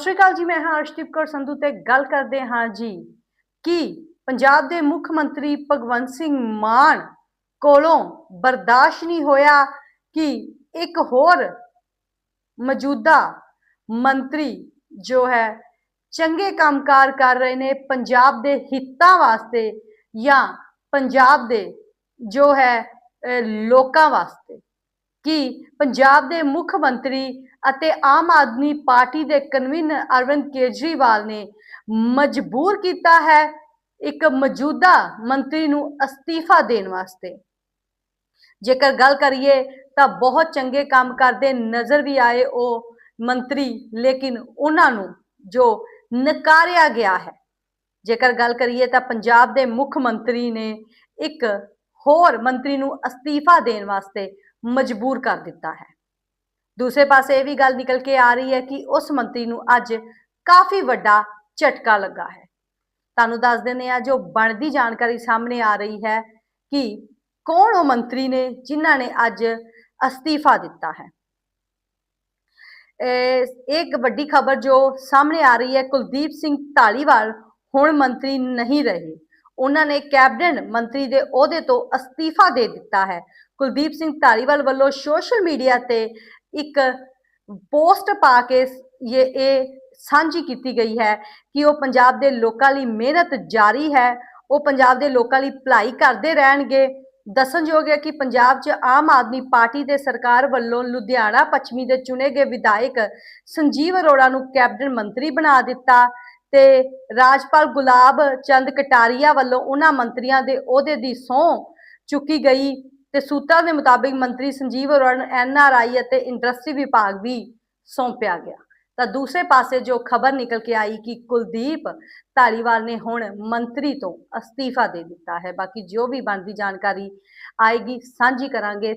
ਸਤਿ ਸ਼੍ਰੀ ਅਕਾਲ ਜੀ, ਮੈਂ ਹਾਂ ਅਰਸ਼ਦੀਪ ਕੌਰ ਸੰਧੂ ਤੇ ਗੱਲ ਕਰਦੇ ਹਾਂ ਜੀ ਕਿ ਪੰਜਾਬ ਦੇ ਮੁੱਖ ਮੰਤਰੀ ਭਗਵੰਤ ਸਿੰਘ ਮਾਨ ਕੋਲੋਂ ਬਰਦਾਸ਼ਤ ਨਹੀਂ ਹੋਇਆ ਕਿ ਇੱਕ ਹੋਰ ਮੌਜੂਦਾ ਮੰਤਰੀ ਜੋ ਹੈ ਚੰਗੇ ਕੰਮਕਾਰ ਕਰ ਰਹੇ ਨੇ ਪੰਜਾਬ ਦੇ ਹਿੱਤਾਂ ਵਾਸਤੇ ਜਾਂ ਪੰਜਾਬ ਦੇ ਜੋ ਹੈ ਲੋਕਾਂ ਵਾਸਤੇ। ਕਿ ਪੰਜਾਬ ਦੇ ਮੁੱਖ ਮੰਤਰੀ ਅਤੇ ਆਮ ਆਦਮੀ ਪਾਰਟੀ ਦੇ ਕਨਵੀਨਰ ਅਰਵਿੰਦ ਕੇਜਰੀਵਾਲ ਨੇ ਮਜਬੂਰ ਕੀਤਾ ਹੈ ਇੱਕ ਮੌਜੂਦਾ ਮੰਤਰੀ ਨੂੰ ਅਸਤੀਫਾ ਦੇਣ ਵਾਸਤੇ। ਜੇਕਰ ਗੱਲ ਕਰੀਏ ਤਾਂ ਬਹੁਤ ਚੰਗੇ ਕੰਮ ਕਰਦੇ ਨਜ਼ਰ ਵੀ ਆਏ ਉਹ ਮੰਤਰੀ, ਲੇਕਿਨ ਉਹਨਾਂ ਨੂੰ ਜੋ ਨਕਾਰਿਆ ਗਿਆ ਹੈ। ਜੇਕਰ ਗੱਲ ਕਰੀਏ ਤਾਂ ਪੰਜਾਬ ਦੇ ਮੁੱਖ ਮੰਤਰੀ ਨੇ ਇੱਕ ਹੋਰ ਮੰਤਰੀ ਨੂੰ ਅਸਤੀਫਾ ਦੇਣ ਵਾਸਤੇ ਮਜਬੂਰ ਕਰ ਦਿੱਤਾ ਹੈ। ਦੂਸਰੇ ਪਾਸੇ ਇਹ ਵੀ ਗੱਲ ਨਿਕਲ ਕੇ ਆ ਰਹੀ ਹੈ ਕਿ ਉਸ ਮੰਤਰੀ ਨੂੰ ਅੱਜ ਕਾਫੀ ਵੱਡਾ ਝਟਕਾ ਲੱਗਾ ਹੈ। ਤੁਹਾਨੂੰ ਦੱਸ ਦਿੰਦੇ ਆ ਜੋ ਬਣਦੀ ਜਾਣਕਾਰੀ ਸਾਹਮਣੇ ਆ ਰਹੀ ਹੈ ਕਿ ਕੌਣ ਉਹ ਮੰਤਰੀ ਨੇ ਜਿਨ੍ਹਾਂ ਨੇ ਅੱਜ ਅਸਤੀਫਾ ਦਿੱਤਾ ਹੈ। ਇਹ ਇੱਕ ਵੱਡੀ ਖਬਰ ਜੋ ਸਾਹਮਣੇ ਆ ਰਹੀ ਹੈ, ਕੁਲਦੀਪ ਸਿੰਘ ਢਾਲੀਵਾਲ ਹੁਣ ਮੰਤਰੀ ਨਹੀਂ ਰਹੇ। ਉਹਨਾਂ ਨੇ ਕੈਬਨਿਟ ਮੰਤਰੀ ਦੇ ਅਹੁਦੇ ਤੋਂ ਅਸਤੀਫਾ ਦੇ ਦਿੱਤਾ ਹੈ। ਕੁਲਦੀਪ ਸਿੰਘ ਧਾਰੀਵਾਲ ਵੱਲੋਂ ਸੋਸ਼ਲ ਮੀਡੀਆ ਤੇ ਇੱਕ ਪੋਸਟ ਪਾ ਕੇ ਇਹ ਇਹ ਸਾਂਝੀ ਕੀਤੀ ਗਈ ਹੈ ਕਿ ਉਹ ਪੰਜਾਬ ਦੇ ਲੋਕਾਂ ਲਈ ਮਿਹਨਤ ਜਾਰੀ ਹੈ। ਉਹ ਪੰਜਾਬ ਦੇ ਲੋਕਾਂ ਲਈ ਭਲਾਈ ਕਰਦੇ ਰਹਿਣਗੇ। ਦੱਸਣਯੋਗ ਹੈ ਕਿ ਪੰਜਾਬ 'ਚ ਆਮ ਆਦਮੀ ਪਾਰਟੀ ਦੇ ਸਰਕਾਰ ਵੱਲੋਂ ਲੁਧਿਆਣਾ ਪੱਛਮੀ ਦੇ ਚੁਣੇ ਗਏ ਵਿਧਾਇਕ ਸੰਜੀਵ ਅਰੋੜਾ ਨੂੰ ਕੈਬਨਿਟ ਮੰਤਰੀ ਬਣਾ ਦਿੱਤਾ। ਤੇ ਰਾਜਪਾਲ ਗੁਲਾਬ ਚੰਦ ਕਟਾਰੀਆ ਵੱਲੋਂ ਉਹਨਾਂ ਮੰਤਰੀਆਂ ਦੇ ਅਹੁਦੇ ਦੀ ਸਹੁੰ ਚੁੱਕੀ ਗਈ ਤੇ ਸੂਤਰਾਂ ਦੇ ਮੁਤਾਬਿਕ ਮੰਤਰੀ ਸੰਜੀਵ ਅਰੋੜਾ ਨੂੰ ਐਨਆਰਆਈ ਅਤੇ ਇੰਡਸਟਰੀ ਵਿਭਾਗ ਵੀ ਸੌਂਪਿਆ ਗਿਆ। ਤਾਂ ਦੂਸਰੇ ਪਾਸੇ ਜੋ ਖਬਰ ਨਿਕਲ ਕੇ ਆਈ ਕਿ ਕੁਲਦੀਪ ਧਾਲੀਵਾਲ ਨੇ ਹੁਣ ਮੰਤਰੀ ਤੋਂ ਅਸਤੀਫਾ ਦੇ ਦਿੱਤਾ ਹੈ। ਬਾਕੀ ਜੋ ਵੀ ਬਣਦੀ ਜਾਣਕਾਰੀ ਆਏਗੀ, ਸਾਂਝੀ ਕਰਾਂਗੇ।